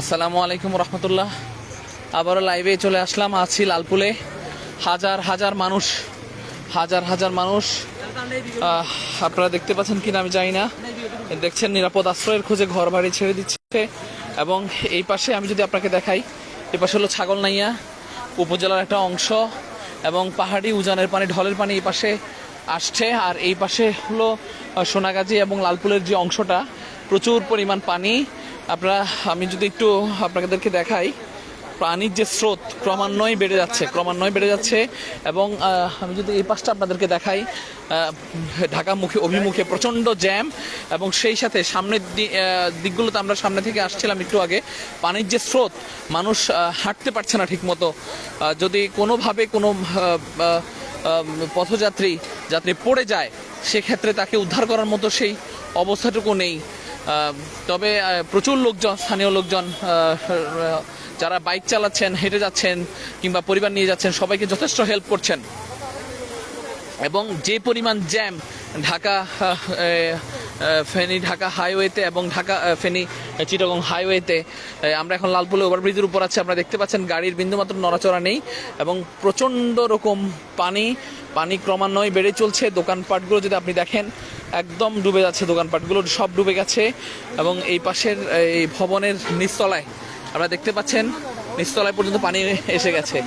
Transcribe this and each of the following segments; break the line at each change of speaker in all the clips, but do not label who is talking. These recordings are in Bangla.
আসসালামু আলাইকুম রহমতুল্লাহ। আবারও লাইভে চলে আসলাম আছি লালপুলে। হাজার হাজার মানুষ, হাজার হাজার মানুষ। আপনারা দেখতে পাচ্ছেন কিনা আমি জানি না। দেখছেন নিরাপদ আশ্রয়ের খোঁজে ঘর বাড়ি ছেড়ে দিচ্ছে। এবং এই পাশে আমি যদি আপনাকে দেখাই এই পাশে হলো ছাগলনাইয়া উপজেলার একটা অংশ এবং পাহাড়ি উজানের পানি, ঢলের পানি এই পাশে আসছে। আর এই পাশে হলো সোনাগাজী এবং লালপুলের যে অংশটা, প্রচুর পরিমাণ পানি। আপনারা আমি যদি একটু আপনাদেরকে দেখাই পানির যে স্রোত ক্রমান্বয়ে বেড়ে যাচ্ছে ক্রমান্বয়ে বেড়ে যাচ্ছে এবং আমি যদি এই পাশটা আপনাদেরকে দেখাই আহ, ঢাকা মুখে অভিমুখে প্রচণ্ড জ্যাম এবং সেই সাথে সামনের দিকগুলোতে আমরা সামনে থেকে আসছিলাম একটু আগে পানির যে স্রোত মানুষ হাঁটতে পারছে না ঠিকমতো। যদি কোনোভাবে কোনো পথযাত্রী যাত্রী পড়ে যায় সেক্ষেত্রে তাকে উদ্ধার করার মতো সেই অবস্থাটুকু নেই। তবে প্রচুর লোকজন, স্থানীয় লোকজন যারা বাইক চালাচ্ছেন, হেঁটে যাচ্ছেন, কিংবা পরিবার নিয়ে যাচ্ছেন, সবাইকে যথেষ্ট হেল্প করছেন। এবং যে পরিমাণ জ্যাম ঢাকা ফেনী, ঢাকা হাইওয়েতে এবং ঢাকা ফেনী, চিটাগং হাইওয়েতে আমরা এখন লালপুলে ওভারব্রিজের উপর আছি। আপনারা দেখতে পাচ্ছেন গাড়ির বিন্দুমাত্র নড়াচড়া নেই এবং প্রচণ্ড রকম পানি পানি ক্রমান্বয়ে বেড়ে চলছে। দোকানপাটগুলো যদি আপনি দেখেন একদম ডুবে যাচ্ছে দোকানপাটগুলো, সব ডুবে গেছে এবং এই পাশের, এই ভবনের নিচতলায়, আপনারা দেখতে পাচ্ছেন, নিচতলায় পর্যন্ত পানি এসে গেছে।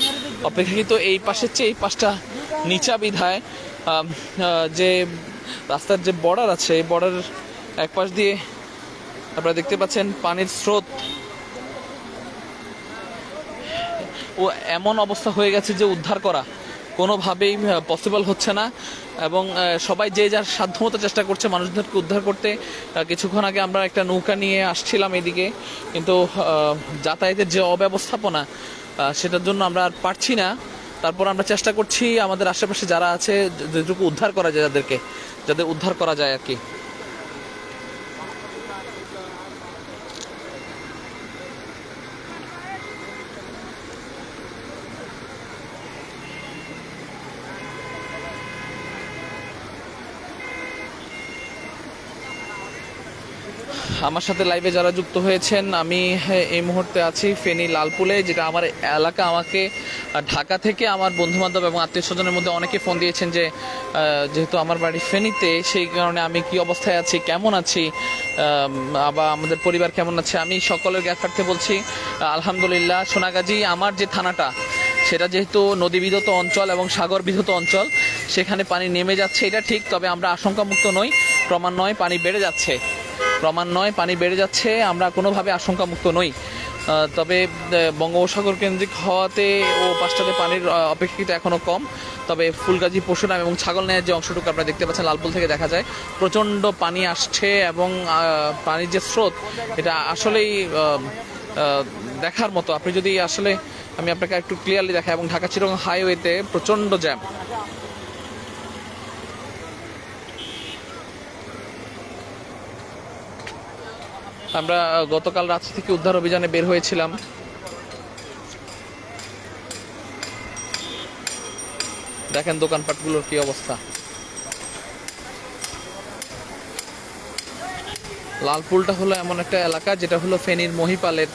অপেক্ষাকৃত এই পাশের চেয়ে এই পাশটা নিচা বিধায় যে রাস্তার যে বর্ডার আছে, এই বর্ডার এক পাশ দিয়ে আপনারা দেখতে পাচ্ছেন পানির স্রোত। ও এমন অবস্থা হয়ে গেছে যে উদ্ধার করা কোনোভাবেই পসিবল হচ্ছে না। এবং সবাই যে যার সাধ্যমতো চেষ্টা করছে মানুষদেরকে উদ্ধার করতে কিছুক্ষণ আগে আমরা একটা নৌকা নিয়ে আসছিলাম এদিকে, কিন্তু যাতায়াতের যে অব্যবস্থাপনা সেটার জন্য আমরা আর পারছি না। তারপর আমরা চেষ্টা করছি আমাদের আশেপাশে যারা আছে যেটুকু উদ্ধার করা যায় যাদেরকে যাদের উদ্ধার করা যায় আর কি। আমার সাথে লাইভে যারা যুক্ত হয়েছেন আমি হ্যাঁ, এই মুহূর্তে আছি ফেনী লালপুলে যেটা আমার এলাকা আমাকে ঢাকা থেকে আমার বন্ধু বান্ধব এবং আত্মীয় স্বজনের মধ্যে অনেকে ফোন দিয়েছেন যে যেহেতু আমার বাড়ি ফেনীতে সেই কারণে আমি কি অবস্থায় আছি কেমন আছি আবার আমাদের পরিবার কেমন আছে আমি সকলের জ্ঞাতার্থে বলছি আলহামদুলিল্লাহ। সোনাগাজী আমার যে থানাটা সেটা যেহেতু নদী বিধত অঞ্চল এবং সাগর বিধত অঞ্চল সেখানে পানি নেমে যাচ্ছে এটা ঠিক তবে আমরা আশঙ্কামুক্ত নই ক্রমান্বয়ে পানি বেড়ে যাচ্ছে। ক্রমান্বয়ে পানি বেড়ে যাচ্ছে, আমরা কোনোভাবে আশঙ্কামুক্ত নই। তবে বঙ্গোপসাগর কেন্দ্রিক হওয়াতে ও পাঁচটাতে পানির অপেক্ষিত এখনও কম। তবে ফুলগাজী, পশুরাম এবং ছাগল নেয়ার যে অংশটুকু আপনারা দেখতে পাচ্ছেন, লালপুল থেকে দেখা যায়, প্রচণ্ড পানি আসছে এবং পানির যে স্রোত, এটা আসলেই দেখার মতো। আপনি যদি আসলে, আমি আপনাকে একটু ক্লিয়ারলি দেখাই, এবং ঢাকা চিরং হাইওয়েতে প্রচণ্ড জ্যাম আমরা গতকাল রাত্রি থেকে উদ্ধার অভিযানে বের হয়েছিলাম। দেখেন দোকানপাটগুলোর কি অবস্থা। লালপুলটা হলো এমন একটা এলাকা, যেটা হলো ফেনীর মহিপালের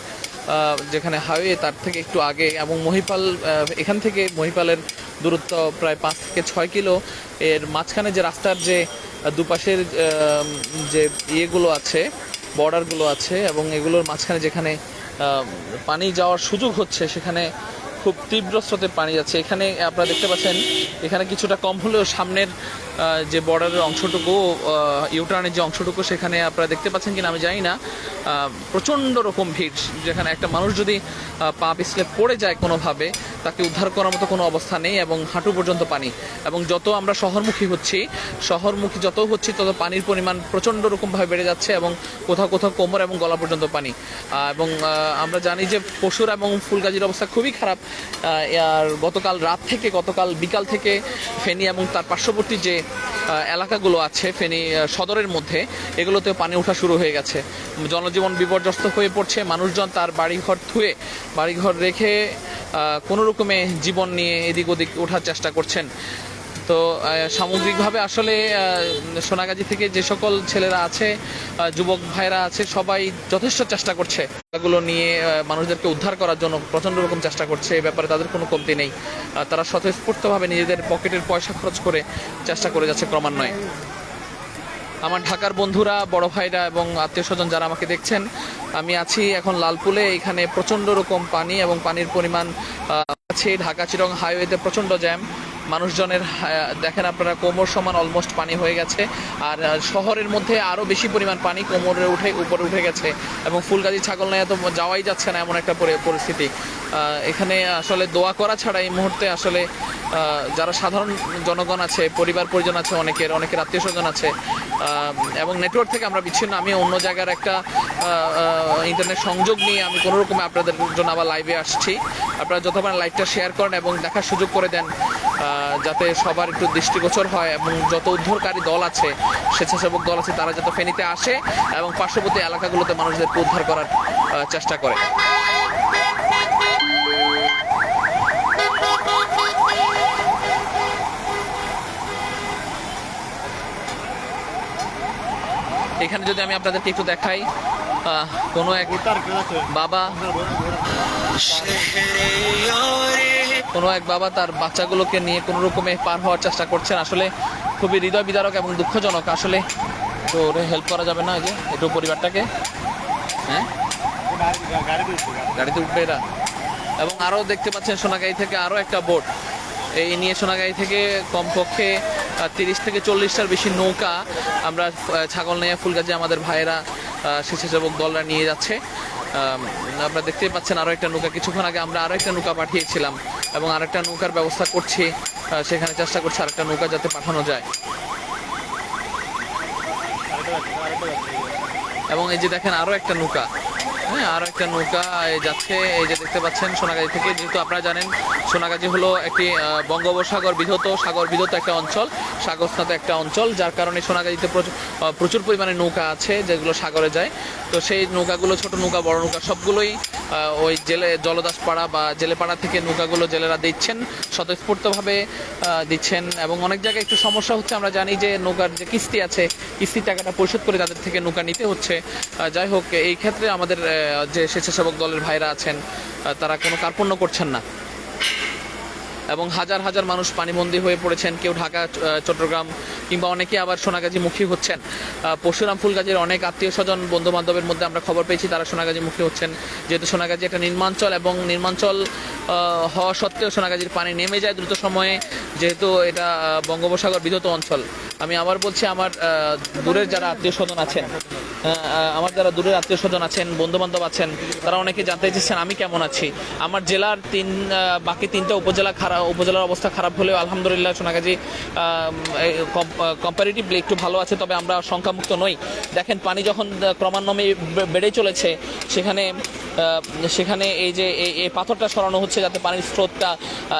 যেখানে হাইওয়ে, তার থেকে একটু আগে। এবং মহিপাল এখান থেকে মহিপালের দূরত্ব প্রায় পাঁচ থেকে ছয় কিলো। এর মাঝখানে যে রাস্তার যে দুপাশের যে ইয়েগুলো আছে বর্ডারগুলো আছে এবং এগুলোর মাঝখানে যেখানে পানি যাওয়ার সুযোগ হচ্ছে, সেখানে খুব তীব্র স্রোতে পানি যাচ্ছে। এখানে আপনারা দেখতে পাচ্ছেন, এখানে কিছুটা কম হলেও সামনের যে বর্ডারের অংশটুকু ইউটার্নের যে অংশটুকু, সেখানে আপনারা দেখতে পাচ্ছেন কিনা আমি জানি না। প্রচণ্ড রকম ভিড়, যেখানে একটা মানুষ যদি পা পিছলে পড়ে যায় কোনোভাবে তাকে উদ্ধার করার মতো কোনো অবস্থা নেই এবং হাঁটু পর্যন্ত পানি। এবং যত আমরা শহরমুখী হচ্ছি, শহরমুখী যত হচ্ছি, তত পানির পরিমাণ প্রচণ্ড রকমভাবে বেড়ে যাচ্ছে এবং কোথাও কোথাও কোমর এবং গলা পর্যন্ত পানি। এবং আমরা জানি যে পশুর এবং ফুলগাজির অবস্থা খুবই খারাপ। আর গতকাল রাত থেকে, গতকাল বিকাল থেকে ফেনী এবং তার পার্শ্ববর্তী যে এলাকাগুলো আছে ফেনী সদরের মধ্যে, এগুলোতে পানি ওঠা শুরু হয়ে গেছে। জনজীবন বিপর্যস্ত হয়ে পড়ছে। মানুষজন তার বাড়িঘর ধুয়ে, বাড়িঘর রেখে কোনো রকমে জীবন নিয়ে এদিক ওদিক ওঠার চেষ্টা করছেন। তো সামগ্রিকভাবে আসলে সোনাগাজী থেকে যে সকল ছেলেরা আছে যুবক ভাইরা আছে, সবাই যথেষ্ট চেষ্টা করছে। এগুলো নিয়ে মানুষদেরকে উদ্ধার করার জন্য প্রচণ্ড রকম চেষ্টা করছে। এই ব্যাপারে তাদের কোনো কমতি নেই। তারা স্বতঃস্ফূর্তভাবে নিজেদের পকেটের পয়সা খরচ করে চেষ্টা করে যাচ্ছে ক্রমান্বয়ে। আমার ঢাকার বন্ধুরা, বড় ভাইরা এবং আত্মীয় স্বজন যারা আমাকে দেখছেন, আমি আছি এখন লালপুলে। এখানে প্রচণ্ড রকম পানি এবং পানির পরিমাণ আছে, ঢাকা চিরং হাইওয়েতে প্রচণ্ড জ্যাম। মানুষজনের দেখেন আপনারা, কোমর সমান অলমোস্ট পানি হয়ে গেছে। আর শহরের মধ্যে আরও বেশি পরিমাণ পানি কোমরে উঠে, উপরে উঠে গেছে। এবং ফুলগাজি ছাগল নেয় তো যাওয়াই যাচ্ছে না এমন একটা পরি- পরিস্থিতি। এখানে আসলে দোয়া করা ছাড়া এই মুহূর্তে আসলে যারা সাধারণ জনগণ আছে, পরিবার পরিজন আছে, অনেকের অনেকের আত্মীয় স্বজন আছে এবং নেটওয়ার্ক থেকে আমরা বিচ্ছিন্ন। আমি অন্য জায়গার একটা ইন্টারনেট সংযোগ নিয়ে আমি কোনো রকমে আপনাদের জন্য আবার লাইভে আসছি। আপনারা যতবার লাইভটা শেয়ার করেন এবং দেখার সুযোগ করে দেন যাতে সবার একটু দৃষ্টিগোচর হয় এবং যত উদ্ধারকারী দল আছে, স্বেচ্ছাসেবক দল আছে, তারা যাতে ফেনীতে আসে এবং পার্শ্ববর্তী এলাকাগুলোতে মানুষদেরকে উদ্ধার করার চেষ্টা করে। এখানে যদি আমি আপনাদেরকে একটু দেখাই কোনো এক বাবা, কোনো এক বাবা তার বাচ্চাগুলোকে নিয়ে কোনো রকমে পার হওয়ার চেষ্টা করছেন। আসলে খুবই হৃদয় বিদারক এবং দুঃখজনক। আসলে তো ওরে হেল্প করা যাবে না যে, একটু পরিবারটাকে। হ্যাঁ? গাড়িতে উঠবে এরা। এবং আরও দেখতে পাচ্ছেন সোনাগাড়ি থেকে আরও একটা বোট এই নিয়ে সোনাগাড়ি থেকে কমপক্ষে তিরিশ থেকে চল্লিশটার বেশি নৌকা আমরা ছাগল নিয়ে ফুলগাছে আমাদের ভাইয়েরা স্বেচ্ছাসেবক দলরা নিয়ে যাচ্ছে। আপনারা দেখতেই পাচ্ছেন আরও একটা নৌকা। কিছুক্ষণ আগে আমরা আরও একটা নৌকা পাঠিয়েছিলাম এবং আরেকটা নৌকার ব্যবস্থা করছি সেখানে চেষ্টা করছি আরেকটা নৌকা যাতে পাঠানো যায়। এবং এই যে দেখেন আরও একটা নৌকা। হ্যাঁ আর একটা নৌকা যাচ্ছে, এই যে দেখতে পাচ্ছেন সোনাগাজী থেকে। যেহেতু আপনারা জানেন, সোনাগাজী হলো একটি বঙ্গোপসাগর বিধত, সাগর বিধত একটা অঞ্চল সাগর স্নাত একটা অঞ্চল, যার কারণে সোনাগাজীতে প্রচুর পরিমাণে নৌকা আছে যেগুলো সাগরে যায়। তো সেই নৌকাগুলো, ছোট নৌকা, বড় নৌকা, সবগুলোই ওই জেলে জলদাসপাড়া বা জেলেপাড়া থেকে নৌকাগুলো জেলেরা দিচ্ছেন, স্বতঃস্ফূর্তভাবে দিচ্ছেন এবং অনেক জায়গায় একটু সমস্যা হচ্ছে, আমরা জানি যে নৌকার যে কিস্তি আছে কিস্তির টাকাটা পরিশোধ করে তাদের থেকে নৌকা নিতে হচ্ছে। যাই হোক, এই ক্ষেত্রে আমাদের যে স্বেচ্ছাসেবক দলের ভাইরা আছেন তারা কোনো কার্পণ্য করছেন না। এবং হাজার হাজার মানুষ পানিবন্দী হয়ে পড়েছেন, কেউ ঢাকা চট্টগ্রাম কিংবা অনেকে আবার সোনাগাজি মুখী হচ্ছেন। পরশুরাম ফুলগাজীর অনেক আত্মীয় স্বজন বন্ধু বান্ধবের মধ্যে আমরা খবর পেয়েছি, তারা সোনাগাজী মুখী হচ্ছেন। যেহেতু সোনাগাজী একটা নির্মাঞ্চল এবং নির্মাঞ্চল হওয়া সত্ত্বেও সোনাগাজীর পানি নেমে যায় দ্রুত সময়ে, যেহেতু এটা বঙ্গোপসাগর বিধত অঞ্চল। আমি আবার বলছি, আমার দূরের যারা আত্মীয় স্বজন আছেন আমার যারা দূরের আত্মীয় স্বজন আছেন বন্ধু বান্ধব আছেন, তারা অনেকে জানতে চেয়েছেন আমি কেমন আছি। আমার জেলার তিন বাকি তিনটা উপজেলা খারাপ উপজেলার অবস্থা খারাপ হলেও আলহামদুলিল্লাহ সোনাগাজী কম্পারেটিভলি একটু ভালো আছে, তবে আমরা সংখ্যামুক্ত নই। দেখেন, পানি যখন ক্রমান্বয়ে বেড়ে চলেছে, সেখানে সেখানে এই যে এই পাথরটা সরানো হচ্ছে যাতে পানির স্রোতটা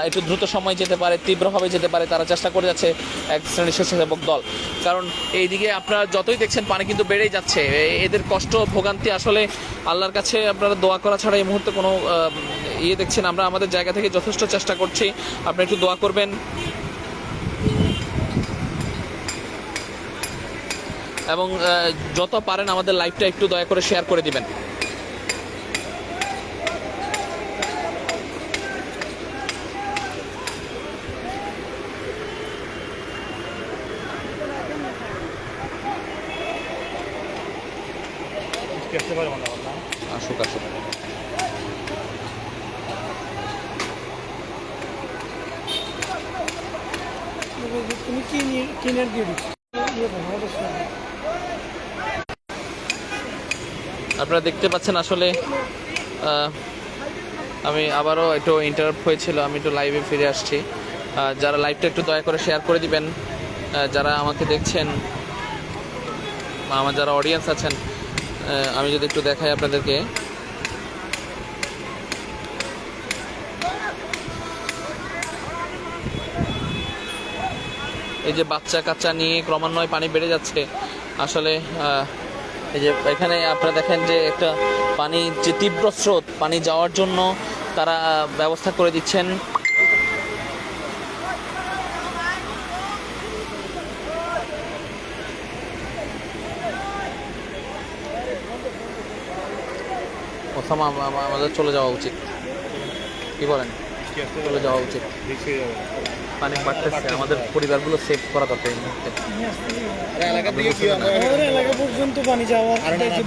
একটু দ্রুত সময় যেতে পারে, তীব্রভাবে যেতে পারে, তারা চেষ্টা করে যাচ্ছে এক শ্রেণির স্বেচ্ছাসেবক দল। কারণ এইদিকে আপনারা যতই দেখছেন পানি কিন্তু বেড়েই যাচ্ছে। এদের কষ্ট, ভোগান্তি আসলে আল্লাহর কাছে আপনারা দোয়া করা ছাড়া এই মুহূর্তে কোনো ইয়ে দেখছেন। আমরা আমাদের জায়গা থেকে যথেষ্ট চেষ্টা করছি। আপনি একটু দোয়া করবেন। এবং যত পারেন আমাদের লাইভটা একটু দয়া করে শেয়ার করে দিবেন। আসুক আসুক।
তুমি কি কিনে দিয়ে দিচ্ছ? ইয়ে।
আপনারা দেখতে পাচ্ছেন আসলে আমি আবারও একটু ইন্টারাপ্ট হয়েছিল আমি একটু লাইভে ফিরে আসছি। যারা লাইভটা একটু দয়া করে শেয়ার করে দিবেন। যারা আমাকে দেখছেন আমার যারা অডিয়েন্স আছেন আমি যদি একটু দেখাই আপনাদেরকে। এই যে বাচ্চা কাচ্চা নিয়ে ক্রমান্বয়ে পানি বেড়ে যাচ্ছে। আসলে এই যে এখানে আপনারা দেখেন যে একটা পানি যে তীব্র স্রোত, পানি যাওয়ার জন্য তারা ব্যবস্থা করে দিচ্ছেন। আম- আমাদের চলে যাওয়া উচিত। কি বলেন? চলে যাওয়া উচিত। পানি বাড়তেছে আমাদের পরিবারগুলো সেভ করা দরকার এই মুহূর্তে।
এলাকা পর্যন্ত পানি যাওয়ার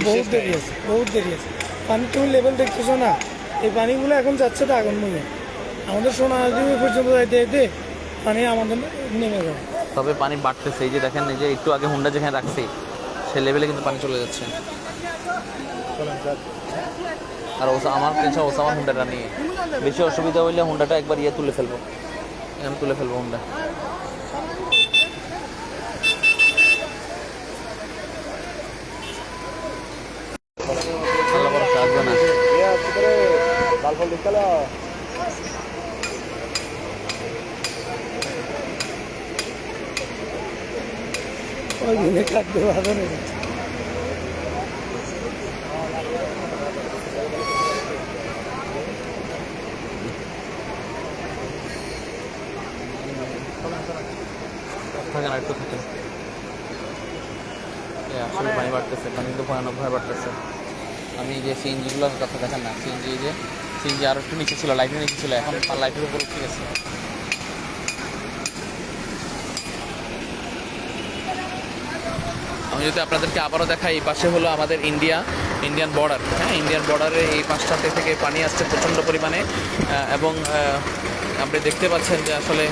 বহুত দেরি আছে বহুত দেরি আছে। পানি তুমি লেভেল দেখতেছো না। এই পানিগুলো এখন যাচ্ছে তো আগুন মুখে আমাদের সোনাদি পর্যন্ত যাইতে যেতে পানি আমাদের নেমে যাবে
তবে পানি বাড়তেছে এই যে দেখেন এই যে একটু আগে হুন্ডা যেখানে রাখছি সে লেভেলে কিন্তু পানি চলে যাচ্ছে। আর ওসা আমার টেনশন ওসামার হুন্ডাটা নিয়ে। বেশি অসুবিধা হইলে হুন্ডাটা একবার ইয়ে তুলে ফেলব। আমি তুলে ফেলব হুন্ডা। আসবে না।
ওই
থাকেন এ, আসলে পানি বাড়তেছে পানি কিন্তু ভয়ানকভাবে বাড়তেছে। আমি যে সিএনজিগুলোর কথা দেখেন না। সিএনজি যে সিএনজি আরও একটু নিচে ছিল লাইটের নিচে ছিল এখন লাইটের উপর উঠে গেছে। আমি যদি আপনাদেরকে আবারও দেখাই এই পাশে হলো আমাদের ইন্ডিয়া ইন্ডিয়ান বর্ডার হ্যাঁ ইন্ডিয়ান বর্ডারে এই পাশটাতে থেকে পানি আসছে প্রচণ্ড পরিমাণে। এবং আপনি দেখতে পাচ্ছেন যে আসলে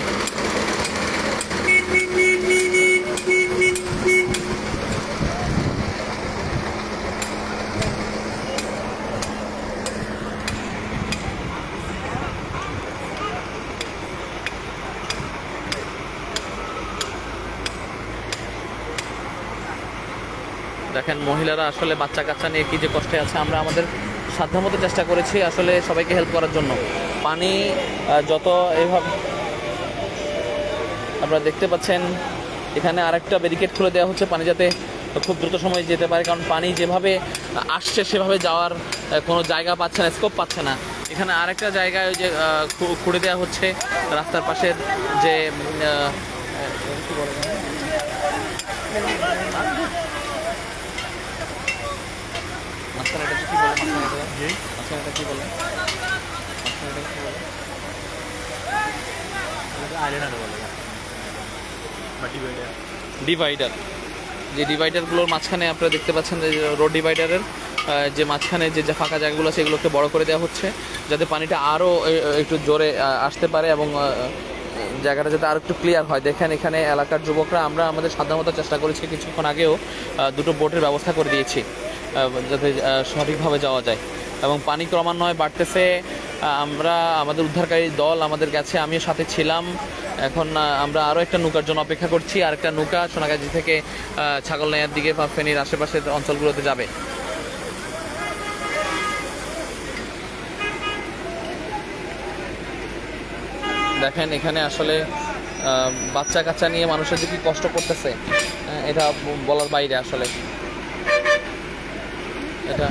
দেখেন, মহিলারা আসলে বাচ্চা কাচ্চা নিয়ে কী যে কষ্টে আছে, আমরা আমাদের সাধ্যমতো চেষ্টা করেছি আসলে সবাইকে হেল্প করার জন্য। পানি যত এভাবে আপনারা দেখতে পাচ্ছেন, এখানে আরেকটা ব্যারিকেড খুলে দেওয়া হচ্ছে পানি যাতে খুব দ্রুত সময়ে যেতে পারে, কারণ পানি যেভাবে আসছে, সেভাবে যাওয়ার কোনো জায়গা পাচ্ছে না স্কোপ পাচ্ছে না। এখানে আরেকটা জায়গায় ওই যে খুঁড়ে দেওয়া হচ্ছে রাস্তার পাশের যে বলে? বলে? কি? বলে? বলে? ডিভাইডার যে ডিভাইডারগুলোর মাঝখানে আপনারা দেখতে পাচ্ছেন যে রোড ডিভাইডারের যে মাঝখানে যে যে ফাঁকা জায়গাগুলো আছে সেগুলোকে বড় করে দেওয়া হচ্ছে যাতে পানিটা আরও একটু জোরে আসতে পারে এবং জায়গাটা যাতে আরও একটু ক্লিয়ার হয়। দেখেন এখানে এলাকার যুবকরা আমরা আমাদের সাধ্যমতো চেষ্টা করেছি কিছুক্ষণ আগেও দুটো বোটের ব্যবস্থা করে দিয়েছি। যাতে সঠিকভাবে যাওয়া যায়। এবং পানি ক্রমান্বয়ে বাড়তেছে। আমরা, আমাদের উদ্ধারকারী দল আমাদের কাছে, আমিও সাথে ছিলাম। এখন আমরা আরও একটা নৌকার জন্য অপেক্ষা করছি। আর একটা নৌকা সোনাগাজী থেকে ছাগলনাইয়ার দিকে বা ফেনীর আশেপাশের অঞ্চলগুলোতে যাবে। দেখেন, এখানে আসলে বাচ্চা কাচ্চা নিয়ে মানুষের যে কি কষ্ট করতেছে এটা বলার বাইরে আসলে। এটা।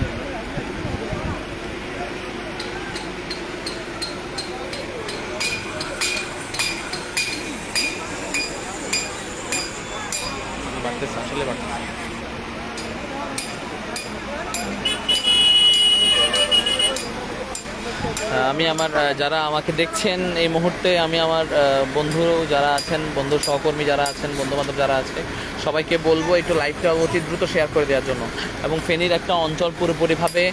আমি আমার যারা আমাকে দেখছেন এই মুহূর্তে, আমি আমার বন্ধু যারা আছেন, বন্ধু সহকর্মী যারা আছেন বন্ধু বান্ধব যারা আছে সবাইকে বলব একটু লাইভটা অতি দ্রুত শেয়ার করে দেওয়ার জন্য। এবং ফেনীর একটা অঞ্চল পুরোপুরিভাবে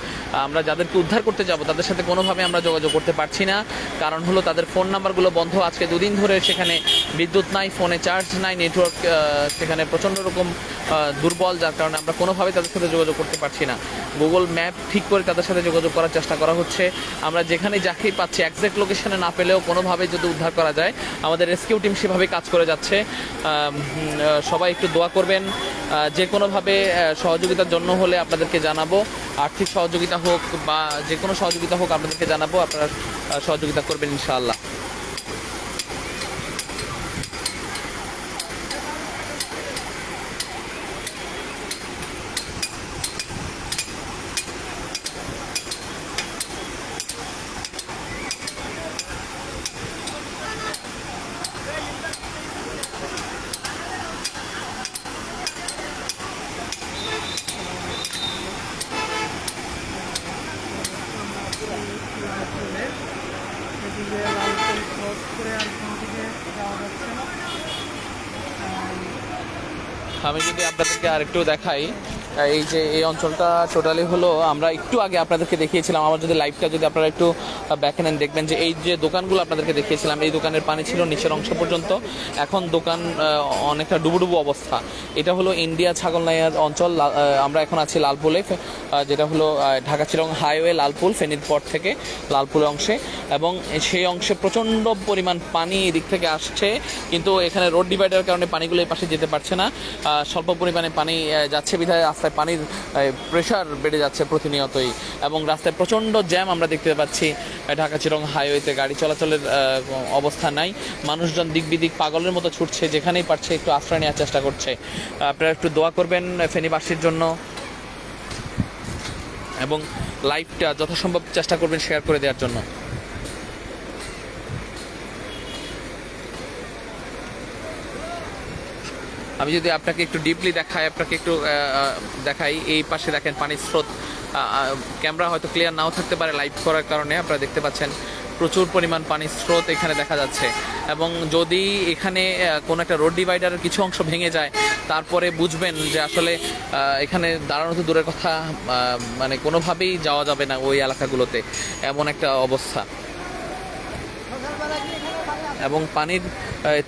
আমরা যাদেরকে উদ্ধার করতে যাব, তাদের সাথে কোনোভাবে আমরা যোগাযোগ করতে পারছি না। কারণ হলো তাদের ফোন নাম্বারগুলো বন্ধ। আজকে দুদিন ধরে সেখানে বিদ্যুৎ নাই ফোনে চার্জ নাই নেটওয়ার্ক সেখানে প্রচণ্ড রকম দুর্বল, যার কারণে আমরা কোনোভাবে তাদের সাথে যোগাযোগ করতে পারছি না। গুগল ম্যাপ ঠিক করে তাদের সাথে যোগাযোগ করার চেষ্টা করা হচ্ছে। আমরা যেখানে যাকেই পাচ্ছি একজ্যাক্ট লোকেশনে না পেলেও কোনোভাবে যদি উদ্ধার করা যায়, আমাদের রেস্কিউ টিম সেভাবে কাজ করে যাচ্ছে। সবাই একটু দোয়া করবেন। যে কোনোভাবে সহযোগিতার জন্য হলে আপনাদেরকে জানাব। আর্থিক সহযোগিতা হোক বা যে কোনো সহযোগিতা হোক, আপনাদেরকে জানাব। আপনারা সহযোগিতা করবেন ইনশাআল্লাহ।
এদিকে লালপুর ক্রস করে আর কোন দিকে যাওয়া যাচ্ছে না
আমি যদি আপনাদেরকে আরেকটু দেখাই এই যে এই অঞ্চলটা টোটালি হলো, আমরা একটু আগে আপনাদেরকে দেখিয়েছিলাম, আমার যদি লাইভটা যদি আপনারা একটু ব্যাকে নেন, দেখবেন যে এই যে দোকানগুলো আপনাদেরকে দেখিয়েছিলাম, এই দোকানের পানি ছিল নিচের অংশ পর্যন্ত। এখন দোকান অনেকটা ডুবুডুবু অবস্থা। এটা হলো ইন্ডিয়া ছাগলনাইয়ার অঞ্চল আমরা এখন আছি লালপুলে যেটা হলো ঢাকা চিরং হাইওয়ে লালপুল, ফেনীর পর থেকে লালপুল অংশে। এবং সেই অংশে প্রচণ্ড পরিমাণ পানি এদিক থেকে আসছে, কিন্তু এখানে রোড ডিভাইডার কারণে পানিগুলো এই পাশে যেতে পারছে না। স্বল্প পরিমাণে পানি যাচ্ছে বিধায় রাস্তায় পানির প্রেশার বেড়ে যাচ্ছে প্রতিনিয়তই এবং রাস্তায় প্রচণ্ড জ্যাম আমরা দেখতে পাচ্ছি ঢাকা চিরং হাইওয়েতে গাড়ি চলাচলের অবস্থা নাই। মানুষজন দিক বিদিক পাগলের মতো ছুটছে, যেখানেই পারছে একটু আশ্রয় নেওয়ার চেষ্টা করছে। আপনারা একটু দোয়া করবেন ফেনীবাসীর জন্য এবং লাইভটা যথাসম্ভব চেষ্টা করবেন শেয়ার করে দেওয়ার জন্য। আমি যদি আপনাকে একটু ডিপলি দেখাই, আপনাকে একটু দেখাই, এই পাশে দেখেন পানির স্রোত। ক্যামেরা হয়তো ক্লিয়ার নাও থাকতে পারে লাইভ করার কারণে, আপনারা দেখতে পাচ্ছেন প্রচুর পরিমাণ পানির স্রোত এখানে দেখা যাচ্ছে। এবং যদি এখানে কোনো একটা রোড ডিভাইডারের কিছু অংশ ভেঙে যায়, তারপরে বুঝবেন যে আসলে এখানে দাঁড়ানো তো দূরের কথা মানে কোনোভাবেই যাওয়া যাবে না ওই এলাকাগুলোতে। এমন একটা অবস্থা। এবং পানির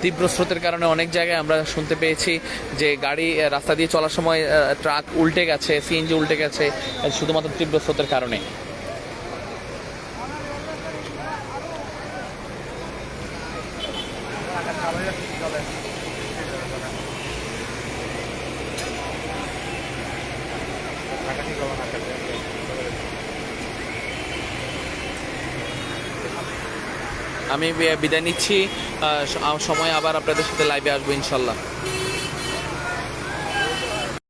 তীব্র স্রোতের কারণে অনেক জায়গায় আমরা শুনতে পেয়েছি যে গাড়ি রাস্তা দিয়ে চলার সময় ট্রাক উল্টে গেছে, সিএনজি উল্টে গেছে, শুধুমাত্র তীব্র স্রোতের কারণে। আমি বিদায় নিচ্ছি। সময় আবার আপনাদের সাথে লাইভে আসব ইনশাল্লাহ।